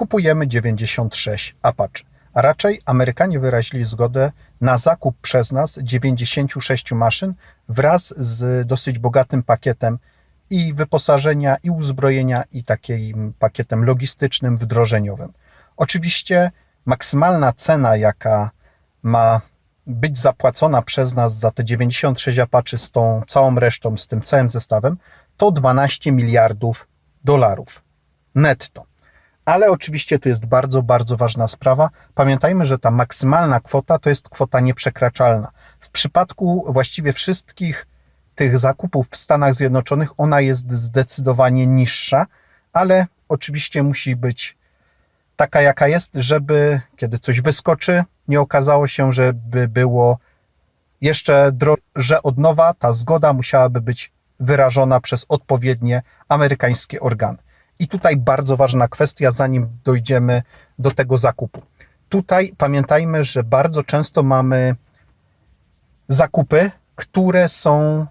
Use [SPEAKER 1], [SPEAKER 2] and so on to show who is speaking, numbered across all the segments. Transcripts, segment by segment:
[SPEAKER 1] kupujemy 96 Apache. A raczej Amerykanie wyrazili zgodę na zakup przez nas 96 maszyn wraz z dosyć bogatym pakietem i wyposażenia, i uzbrojenia, i takim pakietem logistycznym, wdrożeniowym. Oczywiście maksymalna cena, jaka ma być zapłacona przez nas za te 96 Apache z tą całą resztą, z tym całym zestawem, to 12 miliardów dolarów netto. Ale oczywiście tu jest bardzo, bardzo ważna sprawa. Pamiętajmy, że ta maksymalna kwota to jest kwota nieprzekraczalna. W przypadku właściwie wszystkich tych zakupów w Stanach Zjednoczonych ona jest zdecydowanie niższa, ale oczywiście musi być taka, jaka jest, żeby kiedy coś wyskoczy, nie okazało się, żeby było jeszcze droższe od nowa. Ta zgoda musiałaby być wyrażona przez odpowiednie amerykańskie organy. I tutaj bardzo ważna kwestia, zanim dojdziemy do tego zakupu. Tutaj pamiętajmy, że bardzo często mamy zakupy, które są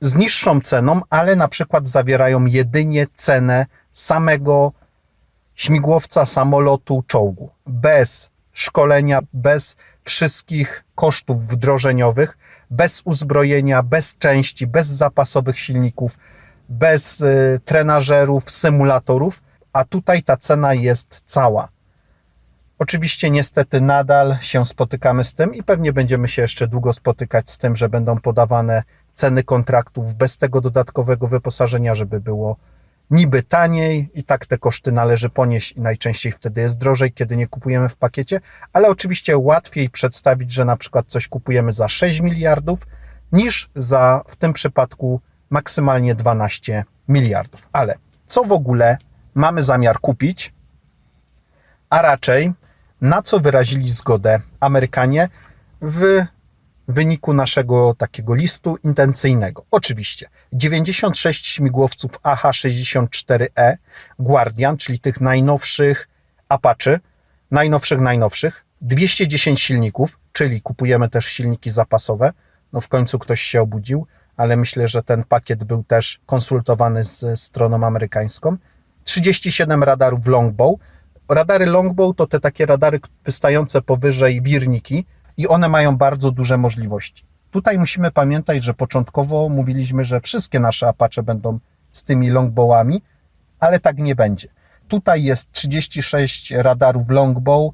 [SPEAKER 1] z niższą ceną, ale na przykład zawierają jedynie cenę samego śmigłowca, samolotu, czołgu. Bez szkolenia, bez wszystkich kosztów wdrożeniowych, bez uzbrojenia, bez części, bez zapasowych silników, bez y, trenażerów, symulatorów, a tutaj ta cena jest cała. Oczywiście, niestety, nadal się spotykamy z tym i pewnie będziemy się jeszcze długo spotykać z tym, że będą podawane ceny kontraktów bez tego dodatkowego wyposażenia, żeby było niby taniej i tak te koszty należy ponieść i najczęściej wtedy jest drożej, kiedy nie kupujemy w pakiecie, ale oczywiście łatwiej przedstawić, że na przykład coś kupujemy za 6 miliardów niż za w tym przypadku maksymalnie 12 miliardów. Ale co w ogóle mamy zamiar kupić, a raczej na co wyrazili zgodę Amerykanie w wyniku naszego takiego listu intencyjnego. Oczywiście 96 śmigłowców AH-64E Guardian, czyli tych najnowszych Apache, najnowszych, najnowszych, 210 silników, czyli kupujemy też silniki zapasowe. No w końcu ktoś się obudził, ale myślę, że ten pakiet był też konsultowany z stroną amerykańską. 37 radarów Longbow. Radary Longbow to te takie radary wystające powyżej wirniki, i one mają bardzo duże możliwości. Tutaj musimy pamiętać, że początkowo mówiliśmy, że wszystkie nasze Apache będą z tymi longbowami, ale tak nie będzie. Tutaj jest 36 radarów longbow,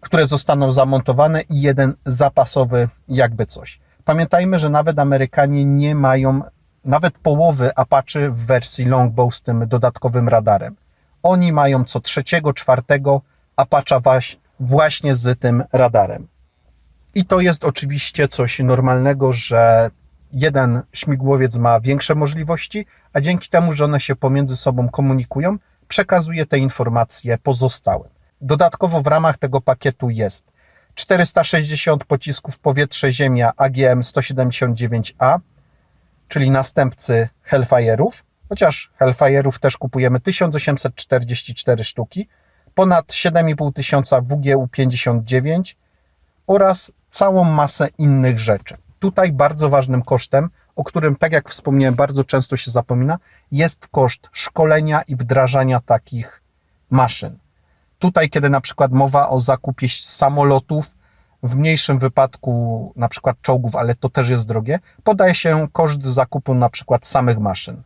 [SPEAKER 1] które zostaną zamontowane i jeden zapasowy, jakby coś. Pamiętajmy, że nawet Amerykanie nie mają nawet połowy Apache w wersji longbow z tym dodatkowym radarem. Oni mają co trzeciego, czwartego Apache właśnie z tym radarem. I to jest oczywiście coś normalnego, że jeden śmigłowiec ma większe możliwości, a dzięki temu, że one się pomiędzy sobą komunikują, przekazuje te informacje pozostałym. Dodatkowo w ramach tego pakietu jest 460 pocisków powietrze-ziemia AGM-179A, czyli następcy Hellfire'ów, chociaż Hellfire'ów też kupujemy 1844 sztuki, ponad 7,5 tysiąca WGU-59 oraz całą masę innych rzeczy. Tutaj bardzo ważnym kosztem, o którym, tak jak wspomniałem, bardzo często się zapomina, jest koszt szkolenia i wdrażania takich maszyn. Tutaj, kiedy na przykład mowa o zakupie samolotów, w mniejszym wypadku na przykład czołgów, ale to też jest drogie, podaje się koszt zakupu na przykład samych maszyn,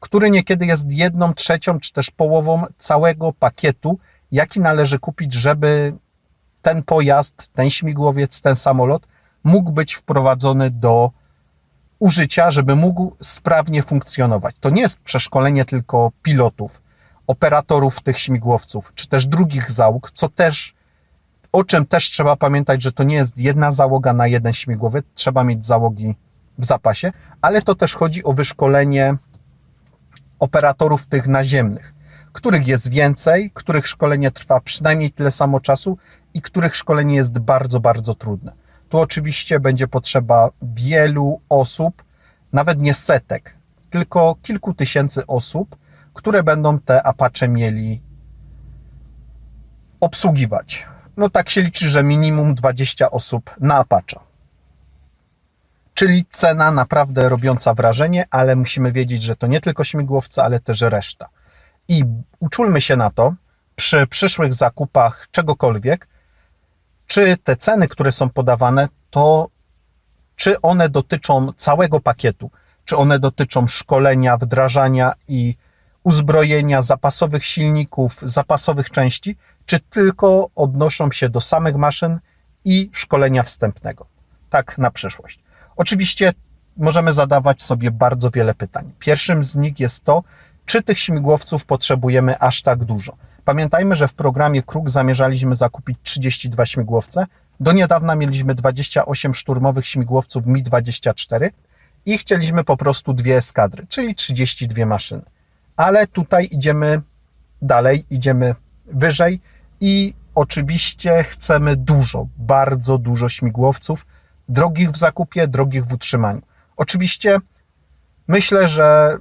[SPEAKER 1] który niekiedy jest jedną trzecią czy też połową całego pakietu, jaki należy kupić, żeby ten pojazd, ten śmigłowiec, ten samolot mógł być wprowadzony do użycia, żeby mógł sprawnie funkcjonować. To nie jest przeszkolenie tylko pilotów, operatorów tych śmigłowców, czy też drugich załóg, co też, o czym też trzeba pamiętać, że to nie jest jedna załoga na jeden śmigłowiec, trzeba mieć załogi w zapasie, ale to też chodzi o wyszkolenie operatorów tych naziemnych, których jest więcej, których szkolenie trwa przynajmniej tyle samo czasu i których szkolenie jest bardzo, bardzo trudne. Tu oczywiście będzie potrzeba wielu osób, nawet nie setek, tylko kilku tysięcy osób, które będą te Apache mieli obsługiwać. No tak się liczy, że minimum 20 osób na Apache. Czyli cena naprawdę robiąca wrażenie, ale musimy wiedzieć, że to nie tylko śmigłowce, ale też reszta. I uczulmy się na to, przy przyszłych zakupach czegokolwiek, czy te ceny, które są podawane, to czy one dotyczą całego pakietu, czy one dotyczą szkolenia, wdrażania i uzbrojenia zapasowych silników, zapasowych części, czy tylko odnoszą się do samych maszyn i szkolenia wstępnego. Tak na przyszłość. Oczywiście możemy zadawać sobie bardzo wiele pytań. Pierwszym z nich jest to, czy tych śmigłowców potrzebujemy aż tak dużo. Pamiętajmy, że w programie Kruk zamierzaliśmy zakupić 32 śmigłowce. Do niedawna mieliśmy 28 szturmowych śmigłowców Mi-24 i chcieliśmy po prostu dwie eskadry, czyli 32 maszyny. Ale tutaj idziemy dalej, idziemy wyżej i oczywiście chcemy dużo, bardzo dużo śmigłowców, drogich w zakupie, drogich w utrzymaniu. Oczywiście myślę, że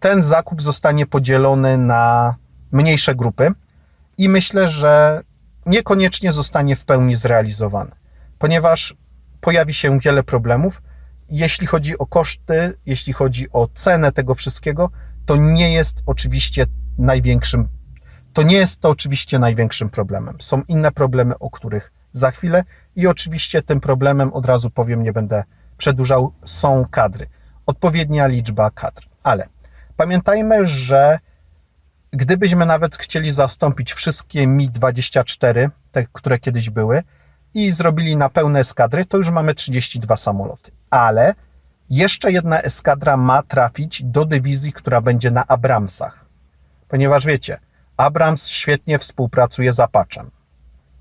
[SPEAKER 1] ten zakup zostanie podzielony na mniejsze grupy i myślę, że niekoniecznie zostanie w pełni zrealizowany, ponieważ pojawi się wiele problemów. Jeśli chodzi o koszty, jeśli chodzi o cenę tego wszystkiego, to nie jest oczywiście największym to nie jest to oczywiście największym problemem. Są inne problemy, o których za chwilę i oczywiście tym problemem od razu powiem, nie będę przedłużał, są kadry. Odpowiednia liczba kadr. Ale pamiętajmy, że gdybyśmy nawet chcieli zastąpić wszystkie Mi-24, te, które kiedyś były, i zrobili na pełne eskadry, to już mamy 32 samoloty. Ale jeszcze jedna eskadra ma trafić do dywizji, która będzie na Abramsach. Ponieważ wiecie, Abrams świetnie współpracuje z Apache'em.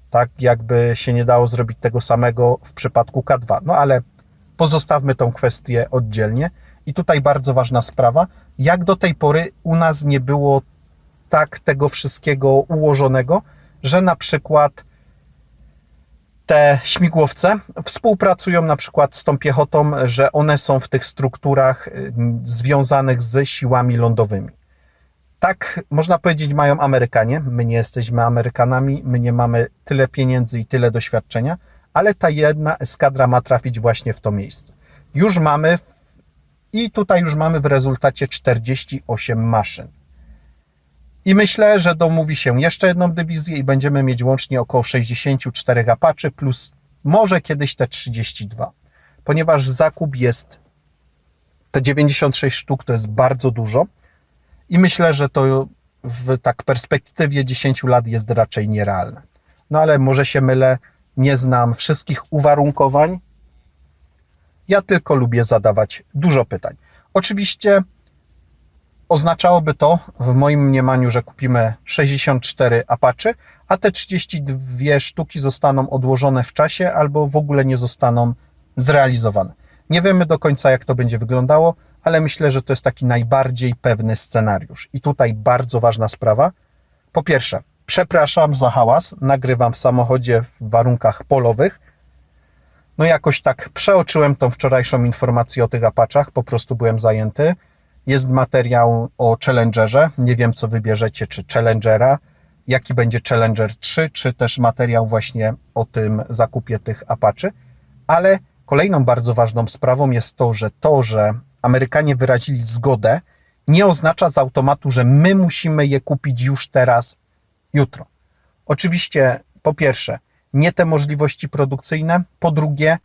[SPEAKER 1] Tak jakby się nie dało zrobić tego samego w przypadku K2. No ale pozostawmy tą kwestię oddzielnie. I tutaj bardzo ważna sprawa, jak do tej pory u nas nie było tak tego wszystkiego ułożonego, że na przykład te śmigłowce współpracują na przykład z tą piechotą, że one są w tych strukturach y, związanych z siłami lądowymi. Tak, można powiedzieć, mają Amerykanie. My nie jesteśmy Amerykanami, my nie mamy tyle pieniędzy i tyle doświadczenia, ale ta jedna eskadra ma trafić właśnie w to miejsce. Już mamy w, i tutaj już mamy w rezultacie 48 maszyn. I myślę, że domówi się jeszcze jedną dywizję i będziemy mieć łącznie około 64 Apache plus może kiedyś te 32. Ponieważ zakup jest te 96 sztuk to jest bardzo dużo i myślę, że to w tak perspektywie 10 lat jest raczej nierealne. No ale może się mylę, nie znam wszystkich uwarunkowań. Ja tylko lubię zadawać dużo pytań. Oczywiście oznaczałoby to w moim mniemaniu, że kupimy 64 Apache, a te 32 sztuki zostaną odłożone w czasie albo w ogóle nie zostaną zrealizowane. Nie wiemy do końca, jak to będzie wyglądało, ale myślę, że to jest taki najbardziej pewny scenariusz. I tutaj bardzo ważna sprawa. Po pierwsze, przepraszam za hałas, nagrywam w samochodzie w warunkach polowych. No jakoś tak przeoczyłem tą wczorajszą informację o tych apaczach, po prostu byłem zajęty. Jest materiał o Challengerze, nie wiem co wybierzecie, czy Challengera, jaki będzie Challenger 3, czy też materiał właśnie o tym zakupie tych apaczy, ale kolejną bardzo ważną sprawą jest to, że to, że Amerykanie wyrazili zgodę, nie oznacza z automatu, że my musimy je kupić już teraz, jutro. Oczywiście, po pierwsze, nie te możliwości produkcyjne, po drugie,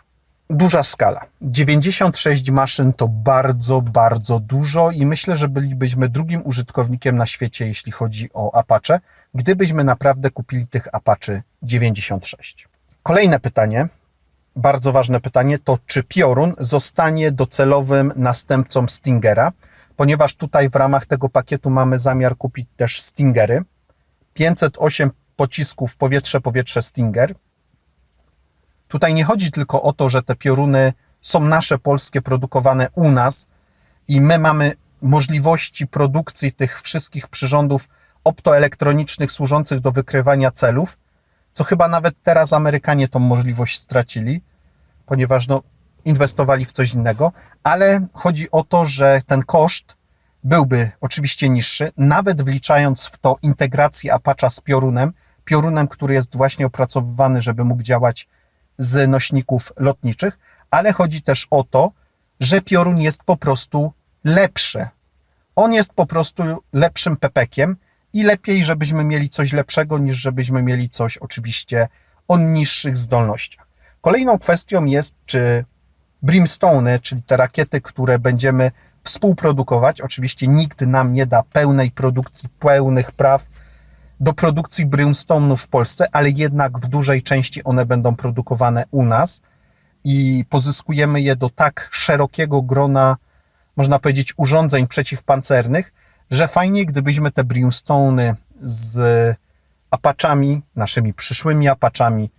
[SPEAKER 1] duża skala. 96 maszyn to bardzo, bardzo dużo i myślę, że bylibyśmy drugim użytkownikiem na świecie, jeśli chodzi o Apache, gdybyśmy naprawdę kupili tych Apache 96. Kolejne pytanie, bardzo ważne pytanie, to czy Piorun zostanie docelowym następcą Stingera, ponieważ tutaj w ramach tego pakietu mamy zamiar kupić też Stingery. 508 pocisków powietrze-powietrze Stinger. Tutaj nie chodzi tylko o to, że te pioruny są nasze polskie, produkowane u nas i my mamy możliwości produkcji tych wszystkich przyrządów optoelektronicznych służących do wykrywania celów, co chyba nawet teraz Amerykanie tą możliwość stracili, ponieważ no, inwestowali w coś innego, ale chodzi o to, że ten koszt byłby oczywiście niższy, nawet wliczając w to integrację Apache z piorunem, piorunem, który jest właśnie opracowywany, żeby mógł działać z nośników lotniczych, ale chodzi też o to, że piorun jest po prostu lepszy. On jest po prostu lepszym pepekiem i lepiej, żebyśmy mieli coś lepszego, niż żebyśmy mieli coś oczywiście o niższych zdolnościach. Kolejną kwestią jest, czy Brimstone, czyli te rakiety, które będziemy współprodukować, oczywiście nikt nam nie da pełnej produkcji, pełnych praw do produkcji Brimstone'u w Polsce, ale jednak w dużej części one będą produkowane u nas i pozyskujemy je do tak szerokiego grona, można powiedzieć, urządzeń przeciwpancernych, że fajnie, gdybyśmy te Brimstone'y z Apaczami, naszymi przyszłymi Apaczami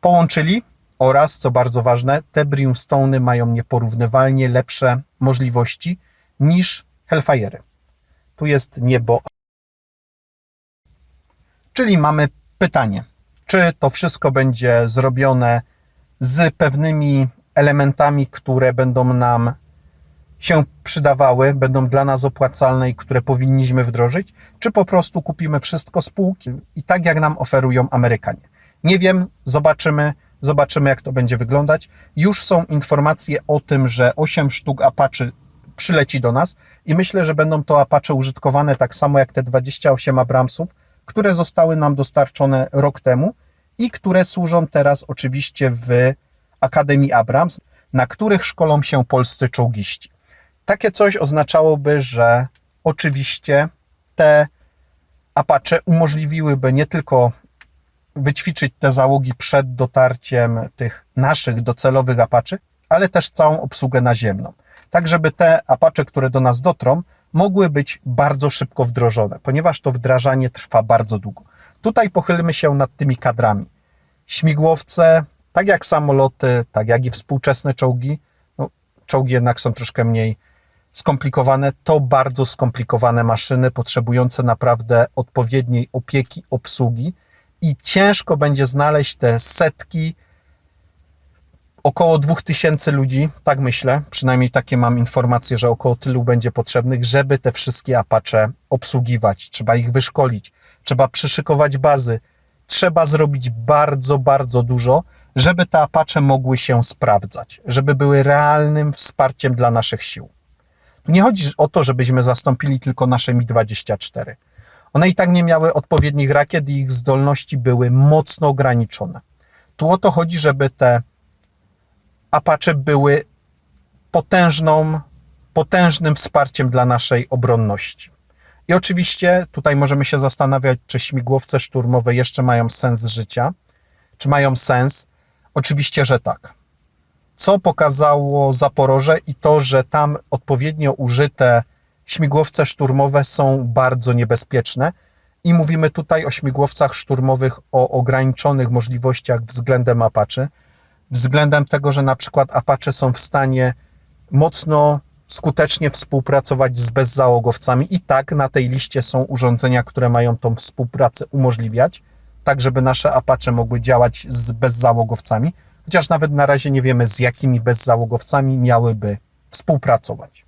[SPEAKER 1] połączyli oraz, co bardzo ważne, te Brimstone'y mają nieporównywalnie lepsze możliwości niż Hellfire'y. Tu jest niebo. Czyli mamy pytanie, czy to wszystko będzie zrobione z pewnymi elementami, które będą nam się przydawały, będą dla nas opłacalne i które powinniśmy wdrożyć, czy po prostu kupimy wszystko z półki i tak jak nam oferują Amerykanie. Nie wiem, zobaczymy, zobaczymy jak to będzie wyglądać. Już są informacje o tym, że 8 sztuk Apache przyleci do nas i myślę, że będą to Apache użytkowane tak samo jak te 28 Abramsów, które zostały nam dostarczone rok temu i które służą teraz oczywiście w Akademii Abrams, na których szkolą się polscy czołgiści. Takie coś oznaczałoby, że oczywiście te Apache umożliwiłyby nie tylko wyćwiczyć te załogi przed dotarciem tych naszych docelowych Apache, ale też całą obsługę naziemną. Tak, żeby te Apache, które do nas dotrą, mogły być bardzo szybko wdrożone, ponieważ to wdrażanie trwa bardzo długo. Tutaj pochylmy się nad tymi kadrami. Śmigłowce, tak jak samoloty, tak jak i współczesne czołgi, no, czołgi jednak są troszkę mniej skomplikowane, to bardzo skomplikowane maszyny potrzebujące naprawdę odpowiedniej opieki, obsługi i ciężko będzie znaleźć te setki, około 2000 ludzi, tak myślę, przynajmniej takie mam informacje, że około tylu będzie potrzebnych, żeby te wszystkie Apache obsługiwać. Trzeba ich wyszkolić, trzeba przyszykować bazy, trzeba zrobić bardzo, bardzo dużo, żeby te Apache mogły się sprawdzać, żeby były realnym wsparciem dla naszych sił. Tu nie chodzi o to, żebyśmy zastąpili tylko nasze Mi-24. One i tak nie miały odpowiednich rakiet i ich zdolności były mocno ograniczone. Tu o to chodzi, żeby te Apache były potężną, potężnym wsparciem dla naszej obronności. I oczywiście tutaj możemy się zastanawiać, czy śmigłowce szturmowe jeszcze mają sens życia, czy mają sens. Oczywiście, że tak. Co pokazało Zaporoże i to, że tam odpowiednio użyte śmigłowce szturmowe są bardzo niebezpieczne. I mówimy tutaj o śmigłowcach szturmowych o ograniczonych możliwościach względem Apache, względem tego, że na przykład Apache są w stanie mocno skutecznie współpracować z bezzałogowcami i tak na tej liście są urządzenia, które mają tą współpracę umożliwiać, tak żeby nasze Apache mogły działać z bezzałogowcami, chociaż nawet na razie nie wiemy z jakimi bezzałogowcami miałyby współpracować.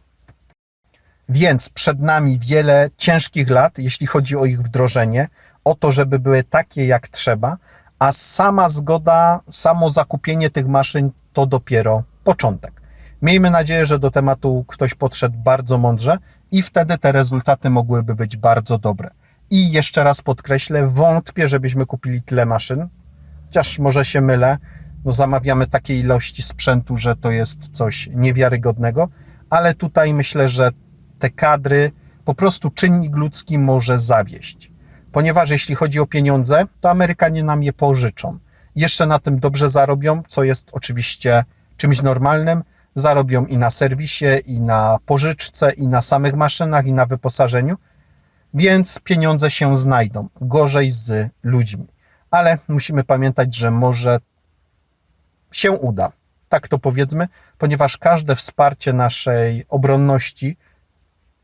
[SPEAKER 1] Więc przed nami wiele ciężkich lat, jeśli chodzi o ich wdrożenie, o to, żeby były takie jak trzeba, a sama zgoda, samo zakupienie tych maszyn to dopiero początek. Miejmy nadzieję, że do tematu ktoś podszedł bardzo mądrze i wtedy te rezultaty mogłyby być bardzo dobre. I jeszcze raz podkreślę, wątpię, żebyśmy kupili tyle maszyn, chociaż może się mylę, no zamawiamy takiej ilości sprzętu, że to jest coś niewiarygodnego, ale tutaj myślę, że te kadry, po prostu czynnik ludzki może zawieść. Ponieważ jeśli chodzi o pieniądze, to Amerykanie nam je pożyczą. Jeszcze na tym dobrze zarobią, co jest oczywiście czymś normalnym. Zarobią i na serwisie, i na pożyczce, i na samych maszynach, i na wyposażeniu, więc pieniądze się znajdą. Gorzej z ludźmi. Ale musimy pamiętać, że może się uda. Tak to powiedzmy, ponieważ każde wsparcie naszej obronności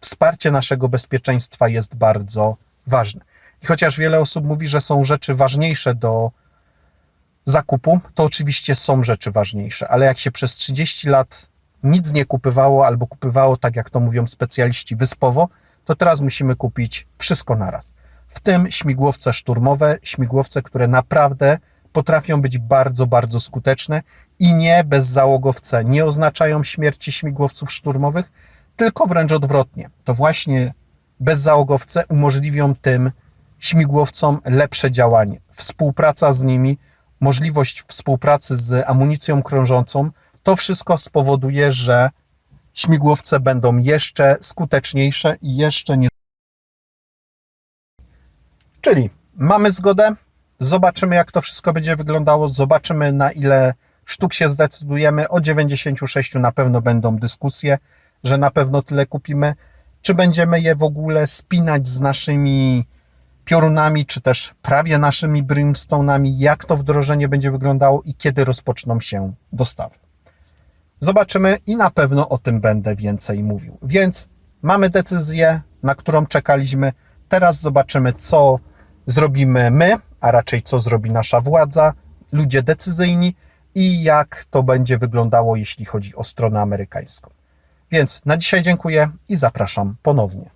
[SPEAKER 1] wsparcie naszego bezpieczeństwa jest bardzo ważne. I chociaż wiele osób mówi, że są rzeczy ważniejsze do zakupu, to oczywiście są rzeczy ważniejsze, ale jak się przez 30 lat nic nie kupywało albo kupywało, tak jak to mówią specjaliści, wyspowo, to teraz musimy kupić wszystko naraz. W tym śmigłowce szturmowe, śmigłowce, które naprawdę potrafią być bardzo, bardzo skuteczne i nie bezzałogowce nie oznaczają śmierci śmigłowców szturmowych, tylko wręcz odwrotnie. To właśnie bezzałogowce umożliwią tym śmigłowcom lepsze działanie. Współpraca z nimi, możliwość współpracy z amunicją krążącą, to wszystko spowoduje, że śmigłowce będą jeszcze skuteczniejsze i jeszcze nie. Czyli mamy zgodę, zobaczymy jak to wszystko będzie wyglądało, zobaczymy na ile sztuk się zdecydujemy. O 96 na pewno będą dyskusje, że na pewno tyle kupimy. Czy będziemy je w ogóle spinać z naszymi piorunami, czy też prawie naszymi brimstone'ami, jak to wdrożenie będzie wyglądało i kiedy rozpoczną się dostawy. Zobaczymy i na pewno o tym będę więcej mówił. Więc mamy decyzję, na którą czekaliśmy. Teraz zobaczymy, co zrobimy my, a raczej co zrobi nasza władza, ludzie decyzyjni i jak to będzie wyglądało, jeśli chodzi o stronę amerykańską. Więc na dzisiaj dziękuję i zapraszam ponownie.